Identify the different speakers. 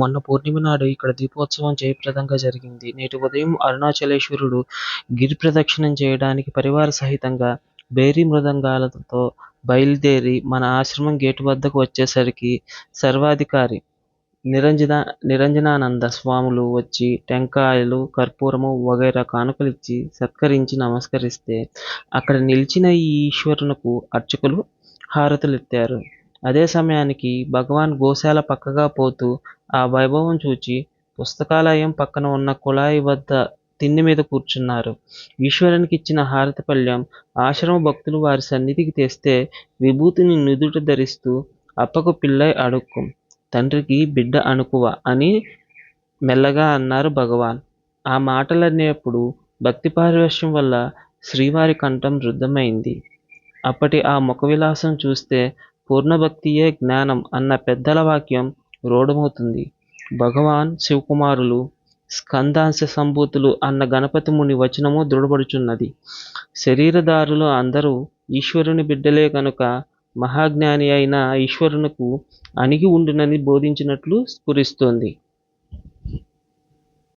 Speaker 1: మొన్న పౌర్ణమి నాడు ఇక్కడ దీపోత్సవం జయప్రదంగా జరిగింది. నేటి ఉదయం అరుణాచలేశ్వరుడు గిరి ప్రదక్షిణం చేయడానికి పరివార సహితంగా భేరీ మృదంగాలతో బయలుదేరి మన ఆశ్రమం గేటు వద్దకు వచ్చేసరికి సర్వాధికారి నిరంజన నిరంజనానంద స్వాములు వచ్చి టెంకాయలు, కర్పూరము వగైరా కానుకలిచ్చి సత్కరించి నమస్కరిస్తే అక్కడ నిలిచిన ఈ ఈశ్వరునకు అర్చకులు హారతులిత్తారు. అదే సమయానికి భగవాన్ గోశాల పక్కగా పోతూ ఆ వైభవం చూచి పుస్తకాలయం పక్కన ఉన్న కుళాయి వద్ద తిండి మీద కూర్చున్నారు. ఈశ్వరునికిచ్చిన హారతి పళ్ళెం ఆశ్రమ భక్తులు వారి సన్నిధికి తెస్తే విభూతిని నుదుట ధరిస్తూ అప్పకు పిల్లై అడుక్కుం, తండ్రికి బిడ్డ అణుకువ అని మెల్లగా అన్నారు భగవాన్. ఆ మాటలనేప్పుడు భక్తి పారవశ్యం వల్ల శ్రీవారి కంఠం రుద్ధమైంది. అప్పటి ఆ ముఖ విలాసం చూస్తే పూర్ణభక్తియే జ్ఞానం అన్న పెద్దల వాక్యం రూఢమవుతుంది. భగవాన్ శివకుమారులు స్కందాంశ సంభూతులు అన్న గణపతి ముని వచనమూ దృఢపడుచున్నది. శరీరధారులు అందరూ ఈశ్వరుని బిడ్డలే గనుక మహాజ్ఞాని అయిన ఈశ్వరునకు అణిగి ఉండునని బోధించినట్లు స్ఫురిస్తోంది.